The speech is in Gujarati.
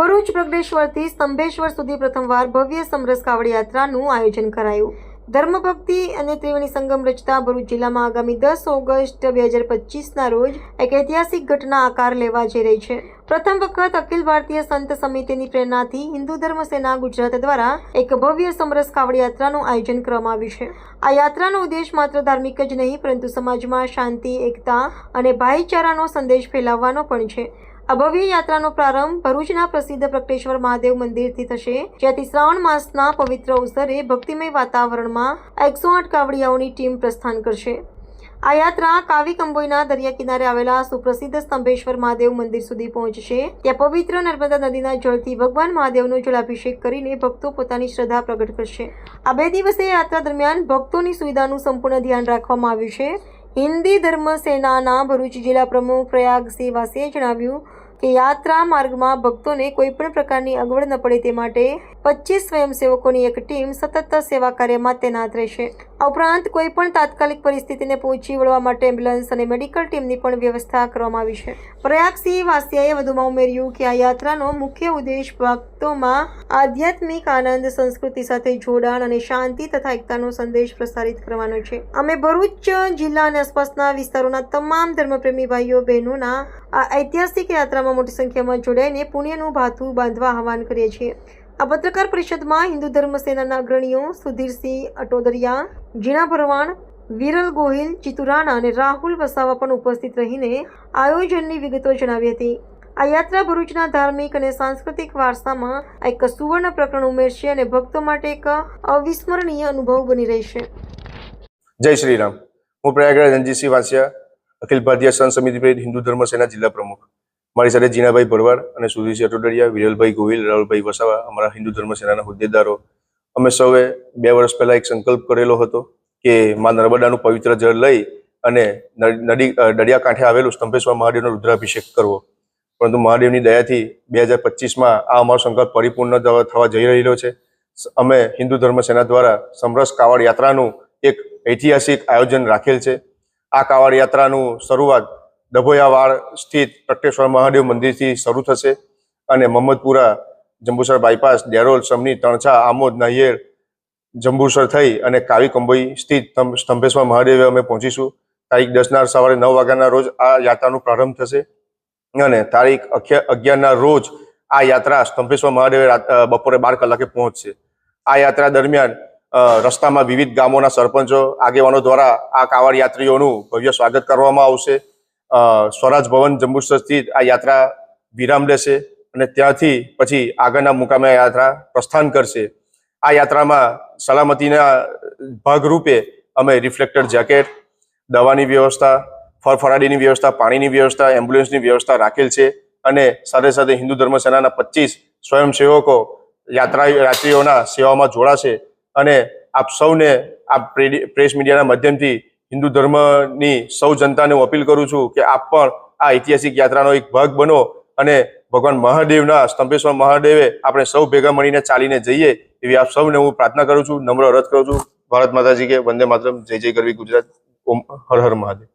ભરૂચ પ્રગટેશ્વરથી સ્તંભેશ્વર સુધી પ્રથમવાર ભવ્ય સમરસ કાવડ યાત્રાનું આયોજન કરાયું. ધર્મભક્તિ અને ત્રિવેણી સંગમ રચતા ભરૂચ જિલ્લામાં આગામી દસ ઓગસ્ટ બે હજાર પચીસના રોજ એક ઐતિહાસિક ઘટના આકાર લેવા જઈ રહી છે. પ્રથમ વખત અખિલ ભારતીય સંત સમિતિની પ્રેરણાથી હિન્દુ ધર્મ સેના ગુજરાત દ્વારા એક ભવ્ય સમરસ કાવડ યાત્રાનું આયોજન કરવામાં આવ્યું છે. આ યાત્રાનો ઉદ્દેશ માત્ર ધાર્મિક જ નહીં, પરંતુ સમાજમાં શાંતિ, એકતા અને ભાઈચારાનો સંદેશ ફેલાવવાનો પણ છે. આ ભવ્ય યાત્રાનો પ્રારંભ ભરૂચના પ્રસિદ્ધ પ્રગટેશ્વર મહાદેવ મંદિરથી થશે, જ્યાંથી શ્રાવણ માસના પવિત્ર અવસરે ભક્તિમય વાતાવરણમાં એકસો આઠ કાવડિયાઓની ટીમ પ્રસ્થાન કરશે. આ યાત્રા કાવી કંબોઈના દરિયા કિનારે આવેલા સુપ્રસિદ્ધ સ્તંભેશ્વર મહાદેવ મંદિર સુધી પહોંચશે. ત્યાં પવિત્ર નર્મદા નદીના જળથી ભગવાન મહાદેવનો જલાભિષેક કરીને ભક્તો પોતાની શ્રદ્ધા પ્રગટ કરશે. આ બે દિવસીય યાત્રા દરમિયાન ભક્તોની સુવિધાનું સંપૂર્ણ ધ્યાન રાખવામાં આવ્યું છે. હિન્દી ધર્મ સેનાના ભરૂચ જિલ્લા પ્રમુખ પ્રયાગસિંહ વાસીએ જણાવ્યું કે યાત્રા માર્ગમાં ભક્તોને કોઈ પણ પ્રકારની અગવડ ન પડે તે માટે પચીસ સ્વયંસેવકોની એક ટીમ સતત સેવા કાર્યમાં તૈનાત રહેશે. આ ઉપરાંત કોઈ પણ તાત્કાલિક પરિસ્થિતિને પહોંચી વળવા માટે એમ્બ્યુલન્સ અને મેડિકલ ટીમની પણ વ્યવસ્થા કરવામાં આવી છે. પ્રયાગસિંહ વાસિયાએ વધુમાં ઉમેર્યું કે આ યાત્રાનો મુખ્ય ઉદ્દેશ ભક્તોમાં આધ્યાત્મિક આનંદ, સંસ્કૃતિ સાથે જોડાણ અને શાંતિ તથા એકતાનો સંદેશ પ્રસારિત કરવાનો છે. અમે ભરૂચ જિલ્લા અને આસપાસના વિસ્તારોના તમામ ધર્મપ્રેમી ભાઈઓ, બહેનોના આ ઐતિહાસિક યાત્રામાં મોટી સંખ્યામાં જોડાઈને પુણ્યનું ભાથું બાંધવા આહવાન કરીએ છીએ. આ પત્રકાર પરિષદમાં હિન્દુ ધર્મ સેનાના અગ્રણીઓ સુધીરસિંહ અટોદરિયા જીણા ભરવાણ, વિરલ ગોહિલ ચિતુરાણા રાણા અને રાહુલ વસાવા પણ ઉપસ્થિત રહીને આયોજનની વિગતો જણાવી હતી. આ યાત્રા ભરૂચના ધાર્મિક અને સાંસ્કૃતિક વારસામાં એક સુવર્ણ પ્રકરણ ઉમેરશે અને ભક્તો માટે એક અવિસ્મરણીય અનુભવ બની રહેશે. જય શ્રી રામ. હું પ્રયાગરાજ રણજીતસિંહ વાંસિયા, અખિલ ભારતીય સંત સમિતિ હિન્દુ ધર્મ સેના જિલ્લા પ્રમુખ. મારી સાથે જીનાભાઈ ભરવાડ અને સુધીરસિંહ અટોડરિયા, વિરલભાઈ ગોહિલ, રાહુલભાઈ વસાવા, અમારા હિન્દુ ધર્મ સેનાના હોદ્દેદારો. અમે સૌએ બે વર્ષ પહેલા એક સંકલ્પ કરેલો હતો કે માં નર્મદાનું પવિત્ર જળ લઈ અને નદી દરિયા કાંઠે આવેલું સ્તંભેશ્વર મહાદેવનો રુદ્રાભિષેક કરવો. પરંતુ મહાદેવની દયાથી બે હજાર પચીસમાં આ અમારો સંકલ્પ પરિપૂર્ણ થવા જઈ રહેલો છે. અમે હિન્દુ ધર્મ સેના દ્વારા સમરસ કાવડ યાત્રાનું એક ઐતિહાસિક આયોજન રાખેલ છે. આ કાવડ યાત્રાનું શરૂઆત ડભોયાવાડ સ્થિત પ્રગટેશ્વર મહાદેવ મંદિરથી શરૂ થશે અને મહમ્મદપુરા જંબુસર બાયપાસ ડેરોલ સમની, તણછા, આમોદ નાહિયેર જંબુસર થઈ અને કાવી કંબોઈ સ્થિત સ્તંભ- સ્તંભેશ્વર મહાદેવે અમે પહોંચીશું. તારીખ દસના સવારે નવ વાગ્યાના રોજ આ યાત્રાનો પ્રારંભ થશે અને તારીખ અગિયારના રોજ આ યાત્રા સ્તંભેશ્વર મહાદેવે બપોરે બાર કલાકે પહોંચશે. આ યાત્રા દરમિયાન રસ્તામાં વિવિધ ગામોના સરપંચો, આગેવાનો દ્વારા આ કાવડ યાત્રીઓનું ભવ્ય સ્વાગત કરવામાં આવશે. સ્વરાજ ભવન જંબુસરથી આ યાત્રા વિરામ લેશે અને ત્યાંથી પછી આગળના મુકામે યાત્રા પ્રસ્થાન કરશે. આ યાત્રામાં સલામતીના ભાગરૂપે અમે રિફ્લેક્ટર જેકેટ, દવાની વ્યવસ્થા ફરફરાડીની વ્યવસ્થા, પાણીની વ્યવસ્થા, એમ્બ્યુલન્સની વ્યવસ્થા રાખેલ છે અને સાથે સાથે હિન્દુ ધર્મ સેનાના પચીસ સ્વયંસેવકો યાત્રા યાત્રીઓના સેવામાં જોડાશે અને આપ સૌને આ પ્રે- પ્રેસ મીડિયાના માધ્યમથી હિન્દુ ધર્મની સૌ જનતાને હું અપીલ કરું છું કે આપ પણ આ ઐતિહાસિક યાત્રાનો એક ભાગ બનો અને ભગવાન મહાદેવના સ્તંભેશ્વર મહાદેવે આપણે સૌ ભેગા મળીને ચાલીને જઈએ એવી આપ સૌને હું પ્રાર્થના કરું છું, નમ્ર અરજ કરું છું. ભારત માતાજી કે વંદે માતરમ, જય જય ગરવી ગુજરાત. ઓમ હર હર મહાદેવ.